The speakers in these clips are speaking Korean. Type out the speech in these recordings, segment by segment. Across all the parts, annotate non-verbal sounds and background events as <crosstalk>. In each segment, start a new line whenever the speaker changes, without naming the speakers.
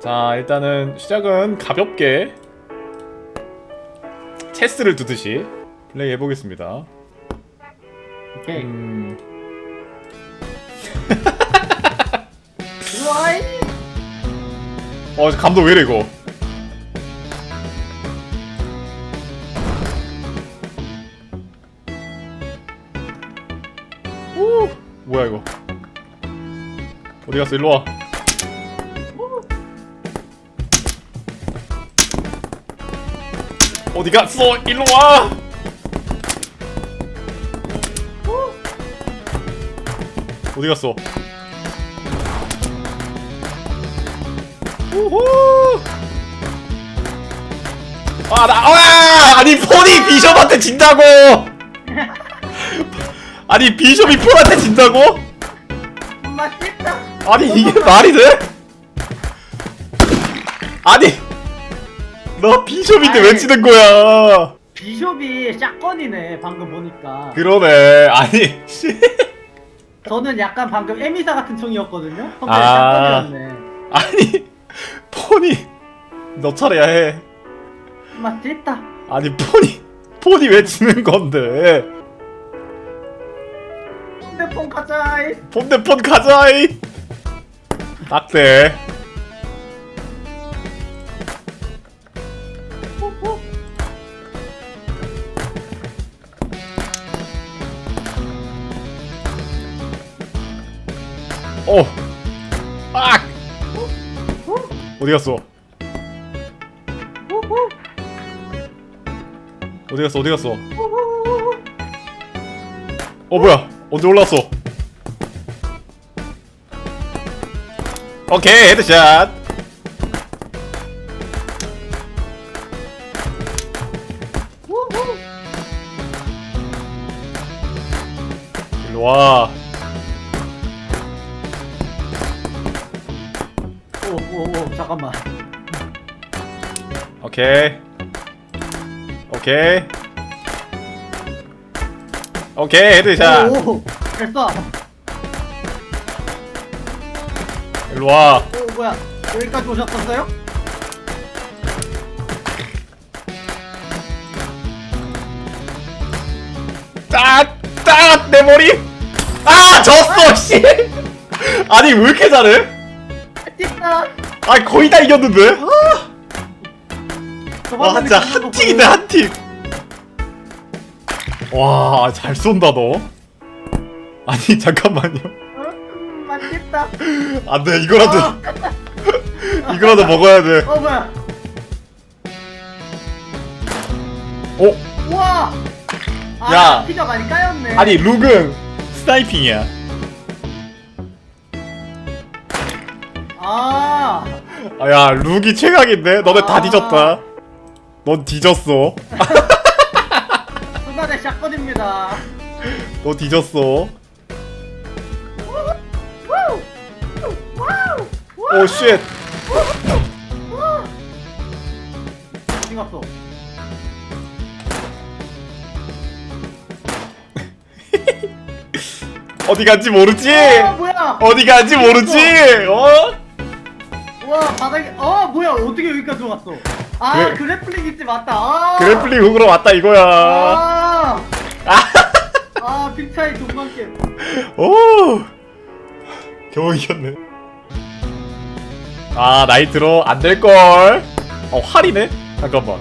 자 일단은 시작은 가볍게 체스를 두듯이 플레이 해보겠습니다.
오케이.
음... <laughs> 어 감독 왜이래 이거? 오! 뭐야 이거? 어디 갔어? 일로 와 어디 갔어 일로 와. 어디 갔어? 우후. 아 나 아, 아니 폰이 비숍한테 진다고. <laughs> 아니 비숍이 폰한테 진다고. 아니 이게 말이 돼? 아니 너 비숍인데 왜. 치는 거야
비숍이 샷건이네 방금 보니까.
그러네 아니 씨
저는 약간 방금 에미사 같은 총이었거든요. 근데
아.
샷건이었네.
아니 폰이 너 차례야 해
맛있다.
아니 폰이 폰이 왜 치는 건데
핸드폰 가자.
폰대폰 가자 이 딱대 어 아! 어디 갔어. 어디 갔어 어디 갔어. 어 뭐야 언제 올라왔어 오케이 헤드샷
우후.
일로 와
잠깐만.
오케이 오케이 오케이 헤드샷
오. 됐어.
일로 와
오 뭐야 여기까지 오셨었어요?
딱딱 내 머리 아 졌어 씨 <laughs> 아니 왜 이렇게 잘해
맛있다.
아 거의 다 이겼는데 와
저번에
진짜 한 팀이네
보고
한팀 와잘 쏜다 너 아니 <laughs> 잠깐만요
음, 맛있다.
안돼 이거라도
아, <laughs>
이거라도 먹어야 돼
어 뭐야?
어?
우와. 아,
야.
피가 많이 까였네.
아니 룩은 스나이핑이야
아
야 룩이 최강인데 너네 다
아.
뒤졌다 넌 뒤졌어
순간의 샷건입니다.
너 뒤졌어. 오쉣
어디 갔어?
어디 간지 모르지
어 뭐야?
어디 간지 모르지 어?
와 바닥에 어 뭐야 어떻게 여기까지 왔어? 아
그래.
그래 플링 있지 맞다. 아.
그래플링 훅으로 왔다 이거야
아. 아 빅차이 동방 게임.
오 겨우 이겼네 아 나이트로 안 될걸 어 활이네 잠깐만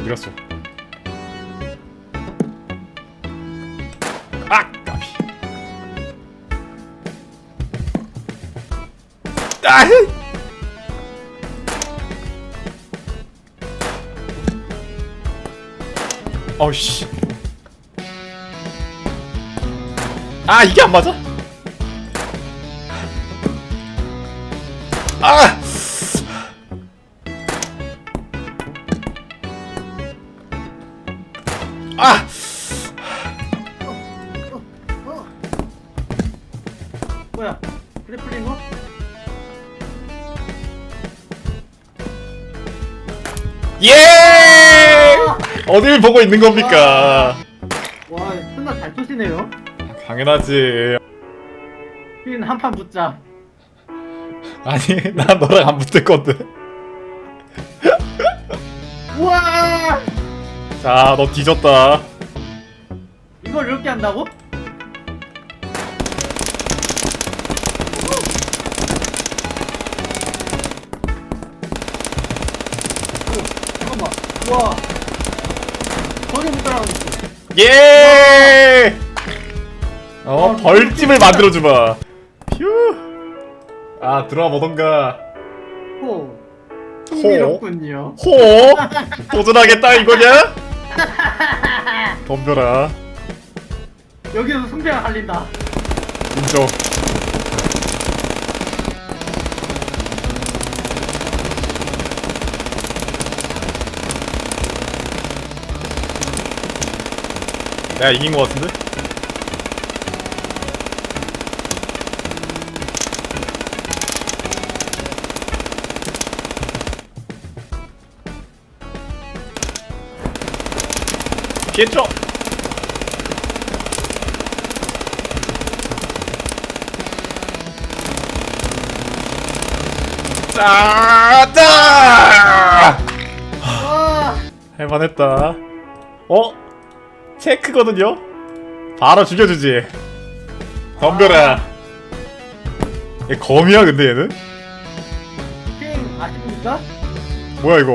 어디 갔어 아 어우씨 아 이게 안 맞아? 아! 아! 어딜 보고 있는 겁니까?
와 순간 잘 쏘시네요.
당연하지.
핀 한 판 붙자.
아니 <laughs> 난 너랑 안 붙을 건데
우와!
자 너 뒤졌다
이걸 이렇게 한다고? 오, 잠깐만. 우와. 못 따라가겠어.
예! 어
아,
벌집을 만들어주마 휴. 아 들어와 보던가
호. 흥미롭군요.
호 도전하겠다 이거냐? 덤벼라
여기서 승배가 갈린다.
인정 내가 이긴 것 같은데? 피했죠? 짜다!
와!
할만했다. 어? 체크거든요? 바로 죽여주지. 덤벼라. 얘 거미야 근데 얘는?
핑 아십니까?
뭐야 이거?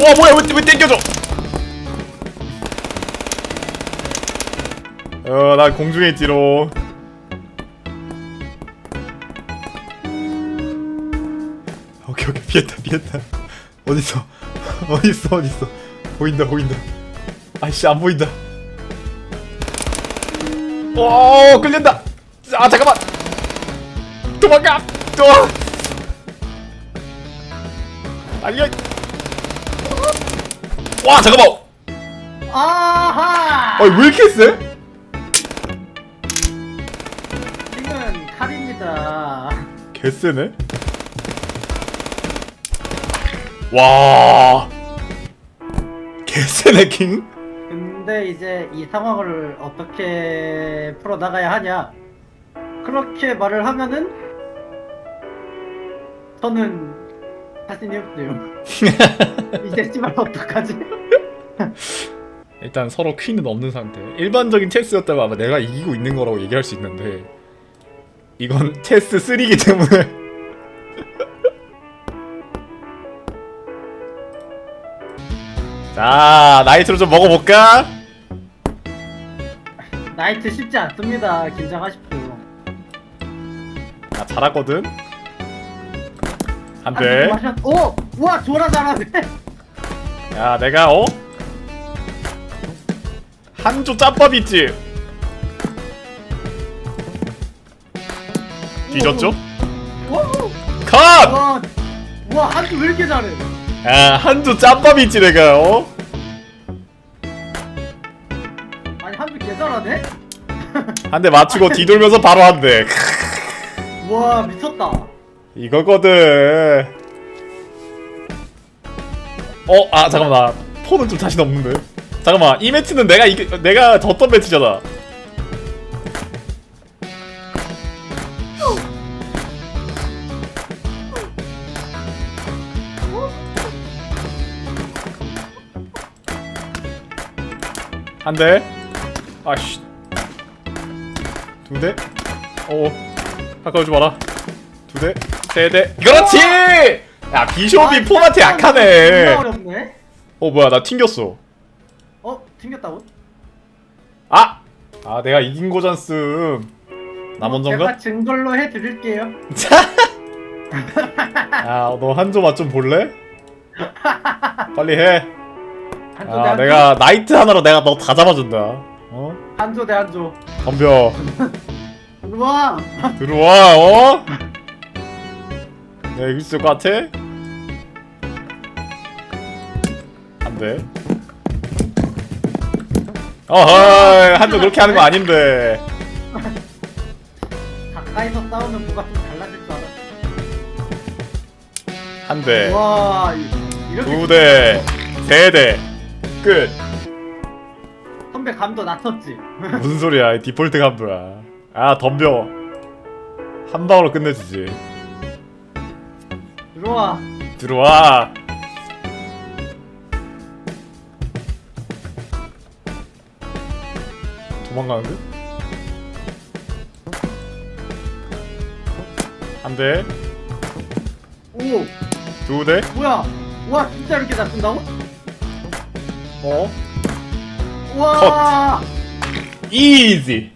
와 뭐야 왜, 왜 땡겨져? 어나 공중에 있지롱. 오케이 오케이 피했다 피했다. 어딨어 <laughs> 어딨어 어딨어 보인다 보인다. 아이씨 안 보인다. 오 끌린다. 아 잠깐만. 도망가. 또. 아니야. 와 잠깐만.
아하!
아니 왜 이렇게 세?
핑은 칼입니다.
개쎄네. 와. 개쎄네 킹.
근데 이제 이 상황을 어떻게 풀어 나가야 하냐? 그렇게 말을 하면은 저는 자신이 없네요. <laughs> 이제 씨발 어떡하지? <laughs>
일단 서로 퀸은 없는 상태. 일반적인 체스였다면 아마 내가 이기고 있는 거라고 얘기할 수 있는데 이건 <laughs> 체스 3이기 때문에 자 나이트로 좀 먹어볼까?
나이트 쉽지 않습니다. 긴장하십시오.
나 잘하거든.
한
안돼.
잔 마셨. 오, 와, 졸라 잘하네. <laughs>
야 내가 어? 한조 짬밥 있지? 뒤졌죠?
와,
컷!
와, 와, 한주 왜 이렇게 잘해?
야 한조 짬밥 있지 내가 어?
한
대 맞추고 뒤돌면서 바로 한 대. <laughs>
와, 미쳤다.
이거거든. 어, 아 잠깐만 나 폰은 좀 자신 없는데. 잠깐만 이 매치는 내가 이 내가 졌던 매치잖아. 한 대. 아씨. 두 대. 오. 가까우지 마라. 두 대. 세 대. 그렇지! 야 비숍이
아, 존나
약하네.
어렵네.
어 뭐야 나 튕겼어.
어, 튕겼다고?
아! 아 내가 이긴 거잖음. 나 먼저인가?
제가 증걸로 해드릴게요.
야 너 한조 맛 좀 볼래? 빨리 해.
한조 대
아
한조.
내가 나이트 하나로 내가 너 다 잡아준다. 어?
한조 대 한조.
덤벼.
와,
들어와 어? 내가 이길 수 있을 것 같아? 안 돼. 어허이 한조 그렇게 하는 거 아닌데.
가까이서 싸우면 뭐가 좀 달라질 줄 알았어.
한 대.
와, 이- 이렇게
네. 두 대, 세 대, 끝.
선배 감도 낮췄지. <laughs>
무슨 소리야? 이 디폴트 간부야. 아 덤벼 한 방으로 끝내주지
들어와.
들어와 도망가는데? 한대
오,
두대
뭐야? 와, 진짜 이렇게 잘 쓴다고?
어?
와,
이지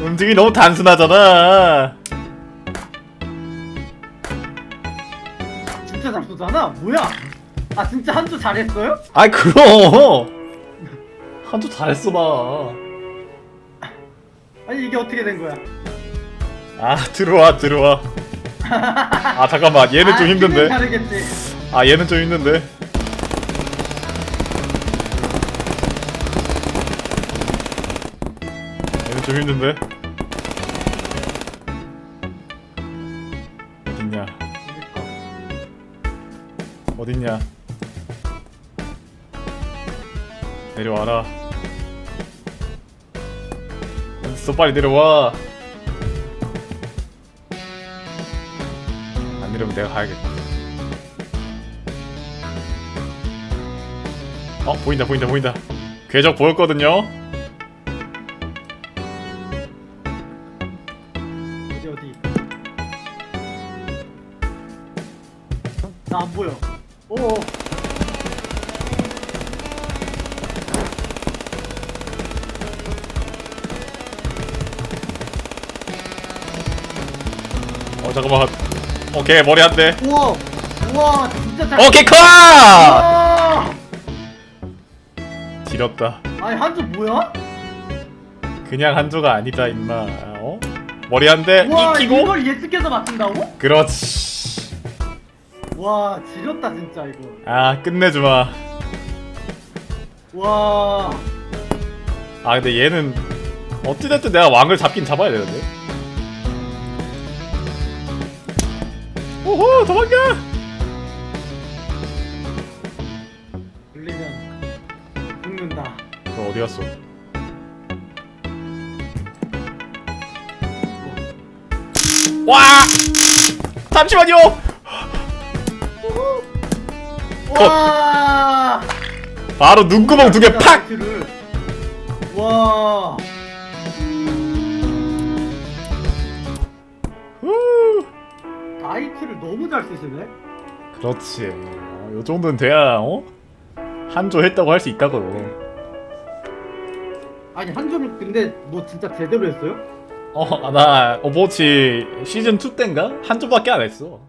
움직임이 너무 단순하잖아
진짜 잘 쏘잖아. 뭐야? 아, 진짜 한주 잘했어요?
아이 그럼 한주 잘했어 나
아니 이게 어떻게 된 거야?
아 들어와 들어와 아 잠깐만 얘는 좀
아,
힘든데
기분 다르겠지.
아 얘는 좀 힘든데 좀 힘든데? 어딨냐? 어딨냐? 내려와라. 어딨어 빨리 내려와. 안 내려오면 내가 가야겠다. 어 보인다 보인다 보인다. 궤적 보였거든요
안 보여. 오,
어 잠깐만 오케이 머리 한대
우와, 우와, 진짜 잘.
오케이 컷
와!
지렸다
아니 한주 뭐야?
그냥 한조가 아니다 임마 어? 머리 한대
와,
익히고
이걸 예측해서 맞춘다고?
그렇지
와, 지렸다 진짜 이거.
아 끝내주마
와,
아 근데 얘는 어찌됐든 내가 왕을 잡긴 잡아야 되는데 오호 도망가
들리면 죽는다.
너 어디 갔어 와 잠시만요 컷.
와,
바로 눈구멍 두 개 팍!
나이트를. 와,
후.
나이트를 너무 잘 쓰시네.
그렇지 어, 요 정도는 돼야 어? 한조 했다고 할 수 있다고
아니 한주를 근데 뭐 진짜 제대로 했어요?
어 나 오버워치 시즌 2 땐가? 한 조밖에 안 했어